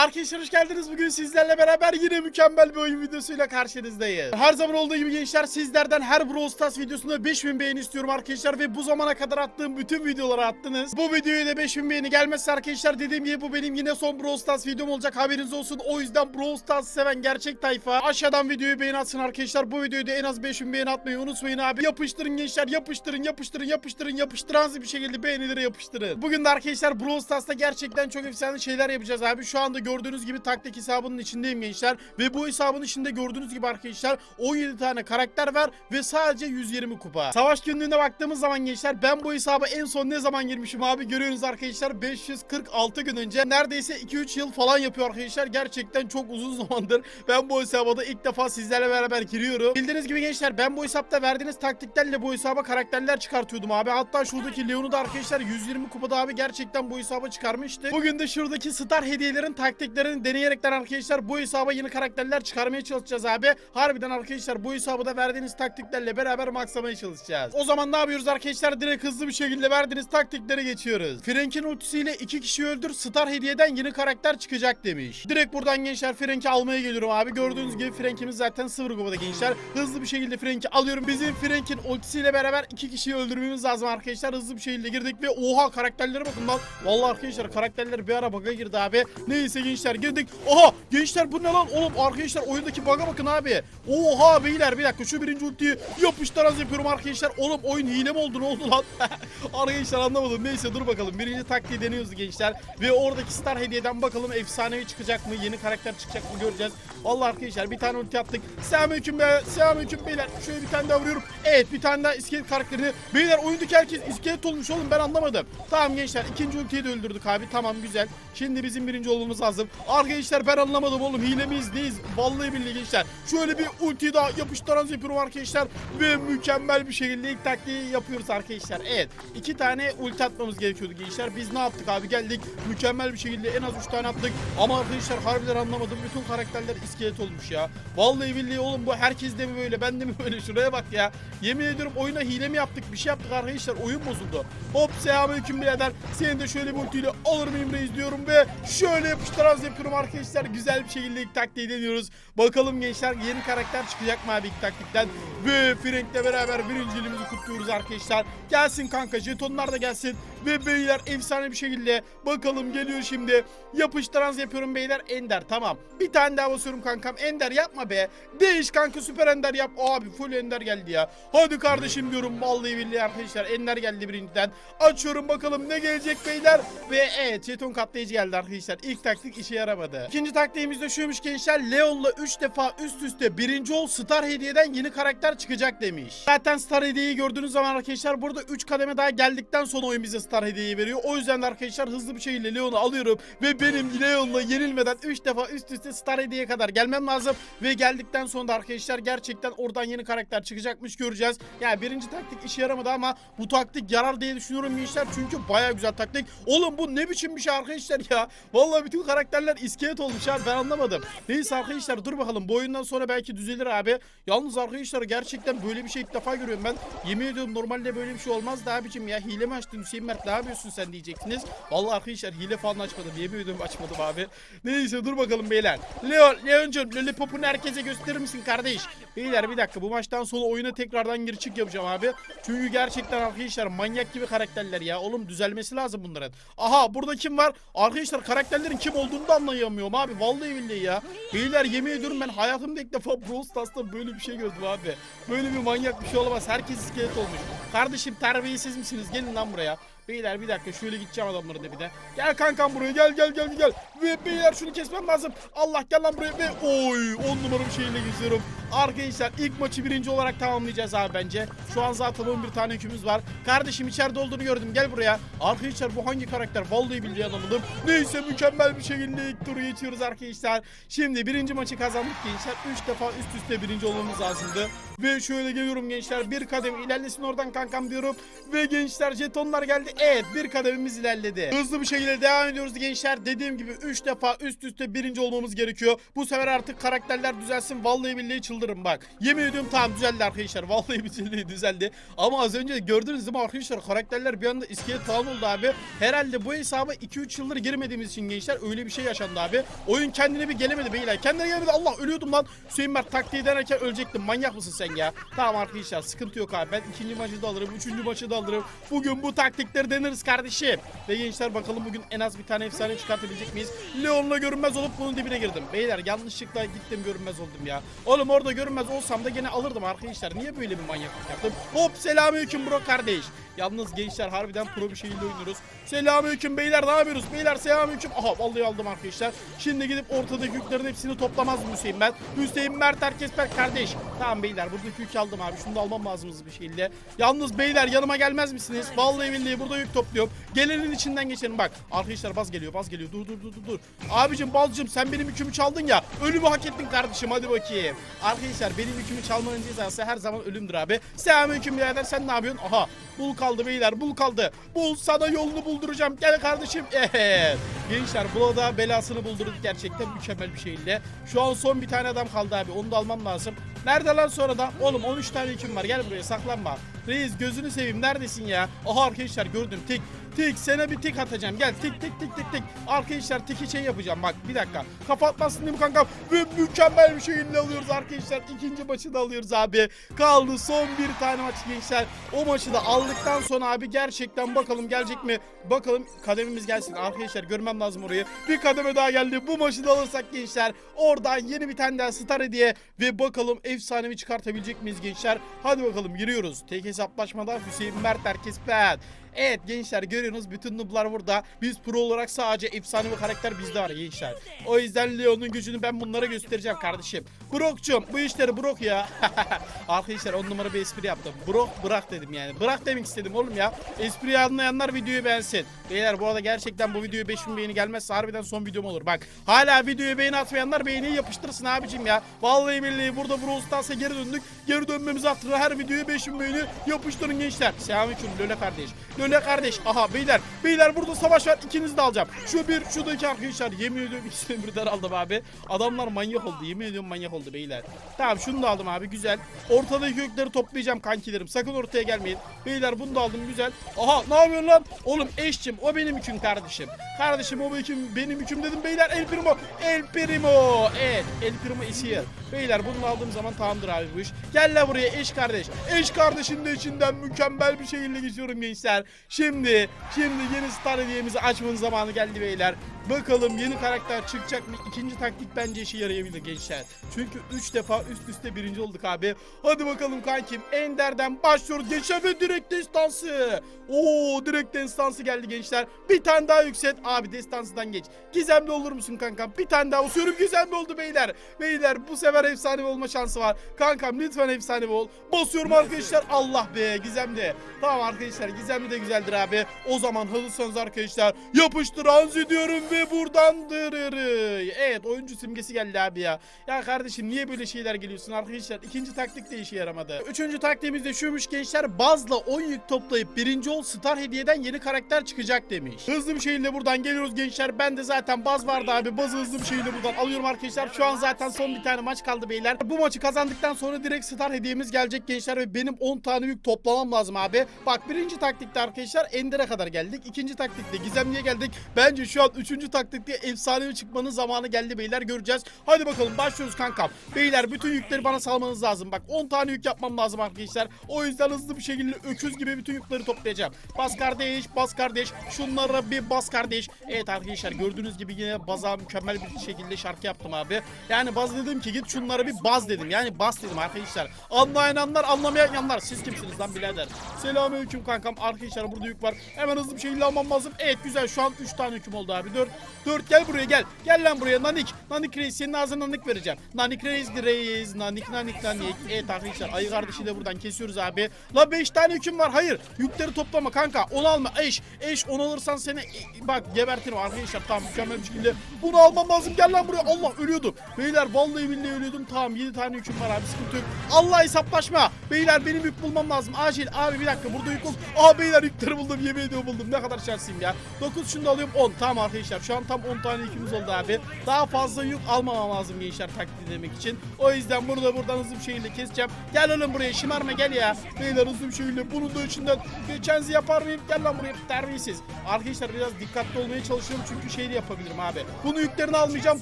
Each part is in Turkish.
Arkadaşlar hoş geldiniz. Bugün sizlerle beraber yine mükemmel bir oyun videosuyla karşınızdayız. Her zaman olduğu gibi gençler sizlerden her Brawl Stars videosunda 5000 beğeni istiyorum arkadaşlar ve bu zamana kadar attığım bütün videoları attınız. Bu videoya da 5000 beğeni gelmezse arkadaşlar dediğim gibi bu benim yine son Brawl Stars videom olacak haberiniz olsun. O yüzden Brawl Stars seven gerçek tayfa aşağıdan videoyu beğeni atsın arkadaşlar. Bu videoyu da en az 5000 beğeni atmayı unutmayın abi. Yapıştırın gençler yapıştırın yapıştırın yapıştırın yapıştıransı bir şekilde beğenileri yapıştırın. Bugün de arkadaşlar Brawl Stars'ta gerçekten çok efsane şeyler yapacağız abi. Şu anda gördüğünüz gibi taktik hesabının içindeyim gençler. Ve bu hesabın içinde gördüğünüz gibi arkadaşlar 17 tane karakter var ve sadece 120 kupa. Savaş günlüğüne baktığımız zaman gençler ben bu hesaba en son ne zaman girmişim abi görüyorsunuz arkadaşlar 546 gün önce neredeyse 2-3 yıl falan yapıyor arkadaşlar. Gerçekten çok uzun zamandır ben bu hesaba da ilk defa sizlerle beraber giriyorum. Bildiğiniz gibi gençler ben bu hesapta verdiğiniz taktiklerle bu hesaba karakterler çıkartıyordum abi. Hatta şuradaki Leon'u da arkadaşlar 120 kupada abi gerçekten bu hesaba çıkarmıştı. Bugün de şuradaki star hediyelerin taktiklerini deneyerekten arkadaşlar bu hesaba yeni karakterler çıkarmaya çalışacağız abi. Harbiden arkadaşlar bu hesabı da verdiğiniz taktiklerle beraber maxlamaya çalışacağız. O zaman ne yapıyoruz arkadaşlar? Direkt hızlı bir şekilde verdiğiniz taktiklere geçiyoruz. Frank'in ultisiyle iki kişi öldür star hediyeden yeni karakter çıkacak demiş. Direkt buradan gençler Frank'i almaya geliyorum abi. Gördüğünüz gibi Frank'imiz zaten sıfır kupada gençler. Hızlı bir şekilde Frank'i alıyorum. Bizim Frank'in ultisiyle beraber iki kişiyi öldürmemiz lazım arkadaşlar. Hızlı bir şekilde girdik ve oha karakterlere bakın lan. Vallahi arkadaşlar karakterler bir ara bug'a girdi abi. Neyse gençler girdik. Oha gençler bu ne lan oğlum arkadaşlar oyundaki bug'a bakın abi. Oha beyler bir dakika şu birinci ultiyi yapıştıraz yapıyorum arkadaşlar. Oğlum oyun hile mi oldu ne oldu lan? arkadaşlar anlamadım. Neyse dur bakalım. Birinci taktiği deniyoruz gençler. Ve oradaki star hediyeden bakalım efsanevi çıkacak mı? Yeni karakter çıkacak mı göreceğiz. Vallahi arkadaşlar bir tane ulti attık. Selamünaleyküm be. Selamünaleyküm beyler. Şöyle bir tane daha vuruyorum. Evet bir tane daha iskelet karakterini. Beyler oyundaki herkes iskelet olmuş oğlum ben anlamadım. Tamam gençler ikinci ultiyi de öldürdük abi. Tamam güzel. Şimdi bizim birinci olmamız lazım. Arkadaşlar ben anlamadım oğlum. Hile miyiz? Vallahi billahi gençler. Şöyle bir ulti daha yapıştıran yapıyorum arkadaşlar. Ve mükemmel bir şekilde ilk taktiği yapıyoruz arkadaşlar. Evet. iki tane ulti atmamız gerekiyordu gençler. Biz ne yaptık abi? Geldik. Mükemmel bir şekilde en az 3 tane attık. Ama arkadaşlar harbiden anlamadım. Bütün karakterler iskelet olmuş ya. Vallahi billahi oğlum bu herkes de mi böyle? Ben de mi böyle? Şuraya bak ya. Yemin ediyorum oyuna hile mi yaptık? Bir şey yaptık arkadaşlar. Oyun bozuldu. Hop selamünaleyküm birader. Seni de şöyle bir ultiyle alır mıyım reis diyorum ve şöyle yapıştıraz yapıyorum arkadaşlar. Güzel bir şekilde ilk taktiği deniyoruz. Bakalım gençler yeni karakter çıkacak mı abi ilk taktikten? Ve Frank'le beraber birinciliğimizi kutluyoruz arkadaşlar. Gelsin kanka jetonlar da gelsin. Ve beyler efsane bir şekilde bakalım geliyor şimdi. Yapıştıraz yapıyorum beyler. Ender tamam. Bir tane daha basıyorum kankam. Ender yapma be. Değiş kanka süper Ender yap. Abi full Ender geldi ya. Hadi kardeşim diyorum. Vallahi billahi arkadaşlar. Ender geldi birinciden. Açıyorum bakalım ne gelecek beyler. Ve evet jeton katlayıcı geldi arkadaşlar. İlk taktik işe yaramadı. İkinci taktiğimiz de şuymuş gençler. Leon'la 3 defa üst üste birinci ol star hediyeden yeni karakter çıkacak demiş. Zaten star hediyeyi gördüğünüz zaman arkadaşlar burada 3 kademe daha geldikten sonra oyun bize star hediyeyi veriyor. O yüzden de arkadaşlar hızlı bir şekilde Leon'u alıyorum ve benim Leon'la yenilmeden 3 defa üst üste star hediyeye kadar gelmem lazım ve geldikten sonra da arkadaşlar gerçekten oradan yeni karakter çıkacakmış göreceğiz. Yani birinci taktik işe yaramadı ama bu taktik yarar diye düşünüyorum gençler çünkü baya güzel taktik. Oğlum bu ne biçim bir şey arkadaşlar ya. Vallahi bütün karakterler iskelet olmuş abi ben anlamadım. Neyse arkadaşlar dur bakalım bu oyundan sonra belki düzelir abi. Yalnız arkadaşlar gerçekten böyle bir şey ilk defa görüyorum ben. Yemin ediyorum normalde böyle bir şey olmazdı abicim ya. Hile mi açtın Hüseyin Mert ne yapıyorsun sen diyeceksiniz. Vallahi arkadaşlar hile falan açmadım. Yemin ediyorum açmadım abi. Neyse dur bakalım beyler. Leo, Leon'cum lollipopunu herkese gösterir misin kardeş? Beyler bir dakika bu maçtan sonra oyuna tekrardan gir çık yapacağım abi. Çünkü gerçekten arkadaşlar manyak gibi karakterler ya. Oğlum düzelmesi lazım bunların. Aha burada kim var? Arkadaşlar karakterlerin kim olduğunu da anlayamıyorum abi. Vallahi billahi ya. Beyler yemin ediyorum ben hayatımda ilk defa Brawl Stars'ta böyle bir şey gördüm abi. Böyle bir manyak bir şey olamaz. Herkes iskelet olmuş. Kardeşim terbiyesiz misiniz? Gelin lan buraya. Beyler bir dakika şöyle gideceğim adamları da bir de. Gel kankam buraya gel gel gel gel. Ve beyler şunu kesmem lazım. Allah gel lan buraya ve oy 10 numara bir şeyle geziyorum. Arkadaşlar ilk maçı birinci olarak tamamlayacağız abi bence. Şu an zaten 11 tane hükümüz var. Kardeşim içeride olduğunu gördüm gel buraya. Arkadaşlar bu hangi karakter? Vallahi billahi anlamadım. Neyse mükemmel bir şekilde ilk turu geçiyoruz arkadaşlar. Şimdi birinci maçı kazandık gençler. 3 defa üst üste birinci olmamız lazımdı. Ve şöyle geliyorum gençler. Bir kadem ilerlesin oradan kankam diyorum. Ve gençler jetonlar geldi. Evet bir kademimiz ilerledi. Hızlı bir şekilde devam ediyoruz gençler. Dediğim gibi 3 defa üst üste birinci olmamız gerekiyor. Bu sefer artık karakterler düzelsin. Vallahi billahi çıldırırım bak. Yemin ediyorum tamam düzeldi arkadaşlar. Vallahi billahi düzeldi. Ama az önce gördünüz değil mi arkadaşlar? Karakterler bir anda iskelet falan oldu abi. Herhalde bu hesaba 2-3 yıldır girmediğimiz için gençler öyle bir şey yaşandı abi. Oyun kendine bir gelemedi beyler. Kendine gelemedi. Allah ölüyordum lan. Hüseyin Mert taktiği denerken ölecektim. Manyak mısın sen ya? Tamam arkadaşlar sıkıntı yok abi. Ben ikinci maçı da alırım. Üçüncü maçı da alırım. Bugün bu taktikleri deneriz kardeşim. Ve gençler bakalım bugün en az bir tane efsane çıkartabilecek miyiz? Leon'la görünmez olup bunun dibine girdim. Beyler yanlışlıkla gittim görünmez oldum ya. Oğlum orada görünmez olsam da gene alırdım arkadaşlar. Niye böyle bir manyaklık yaptım? Hop selamünaleyküm bro kardeş. Yalnız gençler harbiden pro bir şekilde oynuyoruz. Selamünaleyküm beyler ne yapıyoruz? Beyler selamünaleyküm. Aha vallahi aldım arkadaşlar. Şimdi gidip ortadaki yüklerin hepsini toplamaz mı Hüseyin ben? Hüseyin Mert herkes Berk kardeş. Tamam beyler buradaki yükü aldım abi. Şunu da almam lazım bir şekilde. Yalnız beyler yanıma gelmez misiniz? Vallahi billahi burada yük topluyorum. Gelenin içinden geçerim bak. Arkadaşlar baz geliyor baz geliyor. Dur dur dur dur. Abicim balcım sen benim yükümü çaldın ya. Ölümü hak ettin kardeşim hadi bakayım. Arkadaşlar benim yükümü çalmanın cezası her zaman ölümdür abi. Selamünaleyküm birader sen ne yapıyorsun? Aha bul kaldı beyler bul kaldı. Bul sana yolunu bulduracağım. Gel kardeşim. Evet. Gençler buna da belasını buldurduk gerçekten mükemmel bir şekilde. Şu an son bir tane adam kaldı abi. Onu da almam lazım. Nerede lan sonra da? Oğlum 13 tane yüküm var. Gel buraya saklanma. Reis gözünü seveyim. Neredesin ya? Aha arkadaşlar gördüm. Tik. Tik sana bir tik atacağım. Gel tik tik tik tik tik. Arkadaşlar tiki şey yapacağım. Bak bir dakika. Kapatmasın değil mi kankam? Ve mükemmel bir şekilde alıyoruz arkadaşlar. İkinci maçı da alıyoruz abi. Kaldı son bir tane maç gençler. O maçı da aldıktan sonra abi gerçekten bakalım gelecek mi? Bakalım kademimiz gelsin. Arkadaşlar görmem lazım orayı. Bir kademe daha geldi. Bu maçı da alırsak gençler. Oradan yeni bir tane daha star hediye. Ve bakalım efsanevi çıkartabilecek miyiz gençler? Hadi bakalım giriyoruz. Tek hesaplaşmada Hüseyin Mert herkes ben. Evet gençler görüyorsunuz bütün nooblar burada. Biz pro olarak sadece efsane bir karakter bizde var gençler. O yüzden Leon'un gücünü ben bunlara göstereceğim kardeşim. Brok'cum bu işleri Brok ya. Arkadaşlar on numara bir espri yaptım. Brok bırak dedim yani. Bırak demek istedim oğlum ya. Espriyi anlayanlar videoyu beğensin. Beyler bu arada gerçekten bu videoya 5000 beğeni gelmezse harbiden son videom olur. Bak hala videoya beğeni atmayanlar beğeniyi yapıştırsın abicim ya. Vallahi billahi burada Brawl Stars'a geri döndük. Geri dönmemizi hatırla her videoya 5000 beğeni yapıştırın gençler. Selamünaleyküm Löle kardeş. Löle kardeş. Aha beyler. Beyler burada savaş var. İkinizi de alacağım. Şu bir şurada iki arkadaşlar. Yemin ediyorum ikisini birden aldım abi. Adamlar manyak oldu. Yemin ediyorum manyak oldu beyler. Tamam şunu da aldım abi güzel. Ortadaki kökleri toplayacağım kankilerim. Sakın ortaya gelmeyin. Beyler bunu da aldım güzel. Aha ne yapıyorsun lan? Oğlum eşçim o benim yüküm kardeşim. Kardeşim o benim, benim yüküm dedim beyler. El Primo. El Primo. Evet El Primo isiyor. Beyler bunu aldığım zaman tamamdır abi bu iş. Gel la buraya eş kardeş. Eş kardeşin de içinden mükemmel bir şekilde geçiyorum gençler. Şimdi, şimdi yeni star hediyemizi açmanın zamanı geldi beyler. Bakalım yeni karakter çıkacak mı? İkinci taktik bence işe yarayabilir gençler. Çünkü 3 defa üst üste birinci olduk abi. Hadi bakalım kankim. Ender'den başlıyoruz. Gençler ve direkt destansı. Oo direkt destansı geldi gençler. Bir tane daha yükselt. Abi destansıdan geç. Gizemli olur musun kankam? Bir tane daha usuyorum gizemli oldu beyler. Beyler bu sefer efsane olma şansı var. Kankam lütfen efsane ol. Basıyorum arkadaşlar. Allah be gizemli. Tamam arkadaşlar gizemli de güzeldir abi. O zaman hazırsanız arkadaşlar yapıştır Hanzi diyorum ve buradan dırırı. Evet oyuncu simgesi geldi abi ya. Ya kardeşim niye böyle şeyler geliyorsun arkadaşlar? İkinci taktik de işe yaramadı. Üçüncü taktiğimiz de şuymuş gençler. Bazla 10 yük toplayıp birinci ol star hediyeden yeni karakter çıkacak demiş. Hızlı bir şekilde buradan geliyoruz gençler. Ben de zaten baz vardı abi. Bazı hızlı bir şekilde buradan alıyorum arkadaşlar. Şu an zaten son bir tane maç kaldı beyler. Bu maçı kazandıktan sonra direkt star hediyemiz gelecek gençler ve benim 10 tane yük toplamam lazım abi. Bak birinci taktikte arkadaşlar Ender'e kadar geldik. İkinci taktikte Gizemli'ye geldik. Bence şu an üçüncü taktikte efsanevi çıkmanın zamanı geldi beyler göreceğiz. Hadi bakalım başlıyoruz kankam. Beyler bütün yükleri bana salmanız lazım. Bak 10 tane yük yapmam lazım arkadaşlar. O yüzden hızlı bir şekilde öküz gibi bütün yükleri toplayacağım. Bas kardeş, bas kardeş. Şunlara bir bas kardeş. Evet arkadaşlar gördüğünüz gibi yine baza mükemmel bir şekilde şarkı yaptım abi. Yani baz dedim ki git şunlara bir baz dedim. Yani bas dedim arkadaşlar. Anlayanlar anlamayanlar. Siz kimsiniz lan birader? Selamünaleyküm kankam. Arkadaşlar burada yük var. Hemen hızlı bir şekilde almam lazım. Evet güzel şu an 3 tane yüküm oldu abi. 4 4 gel buraya gel. Gel lan buraya nanik. Nanik reis senin ağzına nanik vereceğim. Nanik reis reis. Nanik nanik nanik. Evet arkadaşlar ayı kardeşi de buradan kesiyoruz abi. La 5 tane yüküm var. Hayır. Yükleri toplama kanka. Onu alma. Eş. Eş onu alırsan seni e, bak gebertirim arkadaşlar. Tamam mükemmel bir şekilde. Bunu almam lazım. Gel lan buraya. Allah ölüyordum. Beyler vallahi billahi ölüyordum. Tamam 7 tane yüküm var abi. Sıkıntı yok. Allah hesaplaşma. Beyler benim yük bulmam lazım. Acil. Abi bir dakika burada yük yok. Aa beyler yükleri buldum yemin ediyorum buldum. Ne kadar şanslıyım ya. 9 şunu da alıyorum 10 tamam arkadaşlar şu an tam 10 tane yükümüz oldu abi. Daha fazla yük almamam lazım gençler taklit demek için. O yüzden bunu da buradan hızlı bir şekilde keseceğim. Gel oğlum buraya şımarma gel ya. Beyler hızlı bir şekilde bunu da içinden geçenzi yapar mıyım? Gel lan buraya terbiyesiz. Arkadaşlar biraz dikkatli olmaya çalışıyorum çünkü şey de yapabilirim abi. Bunu yüklerini almayacağım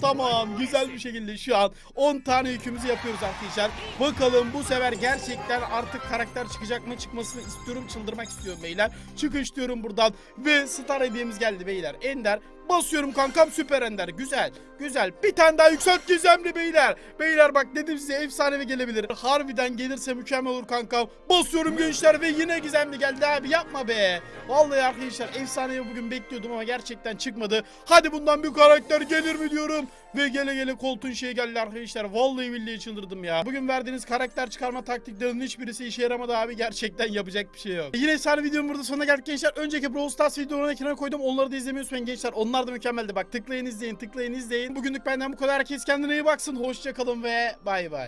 tamam. Güzel bir şekilde şu an 10 tane yükümüzü yapıyoruz arkadaşlar. Bakalım bu sefer gerçekten artık karakter çıkacak mı çıkmasını istiyorum çıldırmak istiyorum beyler çıkış diyorum buradan. Ve star hediyemiz geldi beyler. Ender Basıyorum kankam süper ender. Güzel. Güzel. Bir tane daha yükselt gizemli beyler. Beyler bak dedim size efsanevi gelebilir. Harbiden gelirse mükemmel olur kankam. Basıyorum gençler ve yine gizemli geldi abi yapma be. Vallahi arkadaşlar efsanevi bugün bekliyordum ama gerçekten çıkmadı. Hadi bundan bir karakter gelir mi diyorum. Ve gele gele koltuğun şey geldi arkadaşlar. Vallahi billahi çıldırdım ya. Bugün verdiğiniz karakter çıkarma taktiklerinin hiçbirisi işe yaramadı abi. Gerçekten yapacak bir şey yok. Yine efsane videonun burada sonuna geldik gençler. Önceki Brawl Stars videolarını ekrana koydum. Onları da unutmayın gençler. Onlar da mükemmeldi. Bak tıklayın izleyin tıklayın izleyin. Bugünlük benden bu kadar. Herkes kendine iyi baksın. Hoşçakalın ve bay bay.